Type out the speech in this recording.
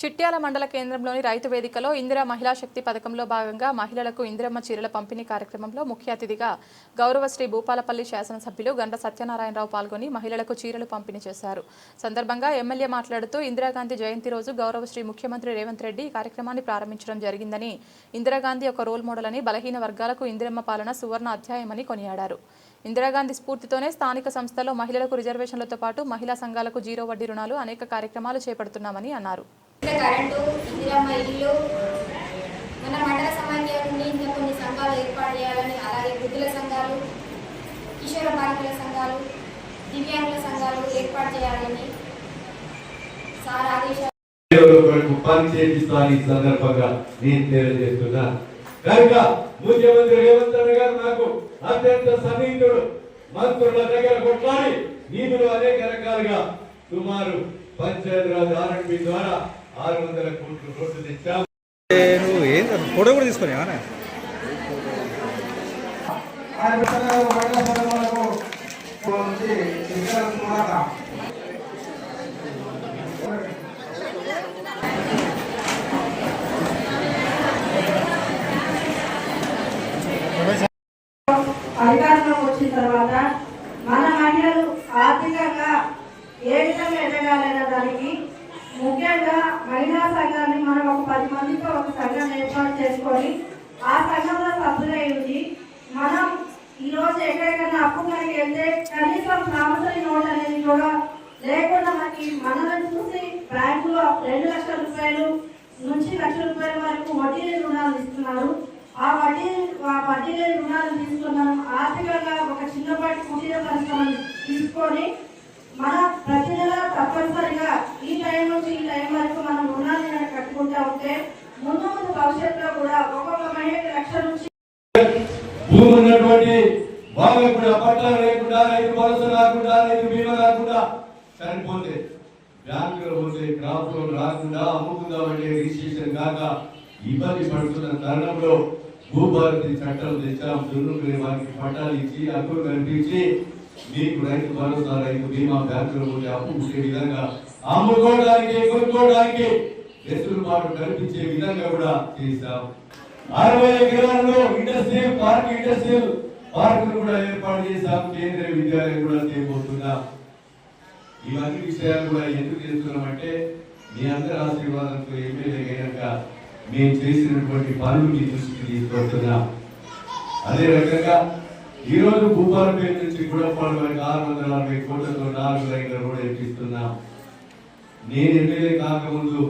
చిట్యాల మండల కేంద్రంలోని రైతు వేదికలో ఇందిరా మహిళా శక్తి పథకంలో భాగంగా మహిళలకు ఇందిరమ్మ చీరల పంపిణీ కార్యక్రమంలో ముఖ్య అతిథిగా గౌరవశ్రీ భూపాలపల్లి శాసనసభ్యులు గండ సత్యనారాయణరావు పాల్గొని మహిళలకు చీరలు పంపిణీ చేశారు. సందర్భంగా ఎమ్మెల్యే మాట్లాడుతూ ఇందిరాగాంధీ జయంతి రోజు గౌరవశ్రీ ముఖ్యమంత్రి రేవంత్ రెడ్డి ఈ కార్యక్రమాన్ని ప్రారంభించడం జరిగిందని ఇందిరాగాంధీ ఒక రోల్ మోడల్ అని బలహీన వర్గాలకు ఇందిరమ్మ పాలన సువర్ణ అధ్యాయమని కొనియాడారు. ఇందిరాగాంధీ స్ఫూర్తితోనే స్థానిక సంస్థల్లో మహిళలకు రిజర్వేషన్లతో పాటు మహిళా సంఘాలకు జీరో వడ్డీ రుణాలు అనేక కార్యక్రమాలు చేపడుతున్నామని అన్నారు. కరెంటు ఇందిరమ్మ ఇల్లు. మన మండల సమాఖ్య ఇంకా కొన్ని సంఘాలు ఏర్పాటు చేయాలని అలాగే వృద్ధుల సంఘాలు కిషోర బాలికల సంఘాలు దివ్యాంగుల సంఘాలు ఏర్పాటు చేయాలని సార్ ఆదేశాలు పని చేపిస్తాను ఈ సందర్భంగా నేను తెలియజేస్తున్నా. కనుక ముఖ్యమంత్రి రేవంత్ రెడ్డి గారు నాకు అత్యంత సన్నిహితుడు. మంత్రుల దగ్గర కొట్లాడి నిధులు అనేక రకాలుగా సుమారు పంచాయతీరాజ్ ఆర్ఎండ్బి ద్వారా ఆరు వందల కోట్ల రోడ్లు తెచ్చాం నువ్వు ఏం ఫోటో కూడా తీసుకొని ఏమన్నా? అధికారంలో వచ్చిన తర్వాత మన మహిళలు ఆర్థికంగా ఏ విధంగా ఎదగాలనే దానికి ముఖ్యంగా మహిళా సంఘాన్ని మనం ఒక పది మందితో ఒక సంఘాన్ని ఏర్పాటు చేసుకొని ఆ సంఘంలో సభ్యులై ఉండి మనం ఈరోజు ఎక్కడికైనా అప్పు మనకి వెళ్తే కనీసం ప్రామిసరీ నోట్ అనేది కూడా లేకుండా మనకి మనల్ని చూసి బ్యాంకులో రెండు లక్షల రూపాయలు నుంచి లక్ష రూపాయల వరకు వడ్డీ లేని రుణాలు ఇస్తున్నారు. ఆ వడ్డీ ఆ వడ్డీ లేని రుణాలు తీసుకున్నాం ఆర్థికంగా ఒక చిన్నపాటి కుటీర పరిశ్రమను తీసుకొని మన ప్రతి నెల తప్పనిసరిగా ఈ టైం నుంచి ఈ టైం వరకు మనం రుణాలు కట్టుకుంటా ఉంటే ముందు ముందు భవిష్యత్తులో కూడా ఒక్కొక్క మహిళకి లక్ష నుంచి భూమి ఉన్నటువంటి వాళ్ళు కూడా పట్టాలు లేకుండా రైతు భరోసా రాకుండా రైతు బీమా రాకుండా చనిపోతే బ్యాంకులో పోతే క్రాప్ లోన్ రాకుండా అమ్ముకుందామంటే రిజిస్ట్రేషన్ కాక ఇబ్బంది పడుతున్న తరుణంలో భూభారతి చట్టం తెచ్చాం దున్నుకునే వారికి పట్టాలు ఇచ్చి హక్కులు కల్పించి మీకు రైతు భరోసా రైతు బీమా బ్యాంకులో పోతే అప్పు ఉండే విధంగా అమ్ముకోవడానికి కొనుక్కోవడానికి వెసులుబాటు కల్పించే విధంగా కూడా చేశాం. అరవై ఎకరాల్లో ఇండస్ట్రియల్ పార్క్ ఇండస్ట్రియల్ పార్క్ కూడా ఏర్పాటు చేశాం. కేంద్రీయ విద్యాలయం కూడా చేయబోతున్నాం. ఇవన్నీ విషయాలు కూడా ఎందుకు చేస్తున్నామంటే మీ అందరి ఆశీర్వాదంతో ఎమ్మెల్యే అయ్యాక మేము చేసినటువంటి పనులు మీ దృష్టికి తీసుకొస్తున్నాం. అదే రకంగా ఈ రోజు భూపాలపేట నుంచి గుడపాడు వరకు ఆరు వందల నలభై కోట్లతో నాలుగు లైన్ల రోడ్ ఎక్కిస్తున్నాం. నేను ఎమ్మెల్యే కాకముందు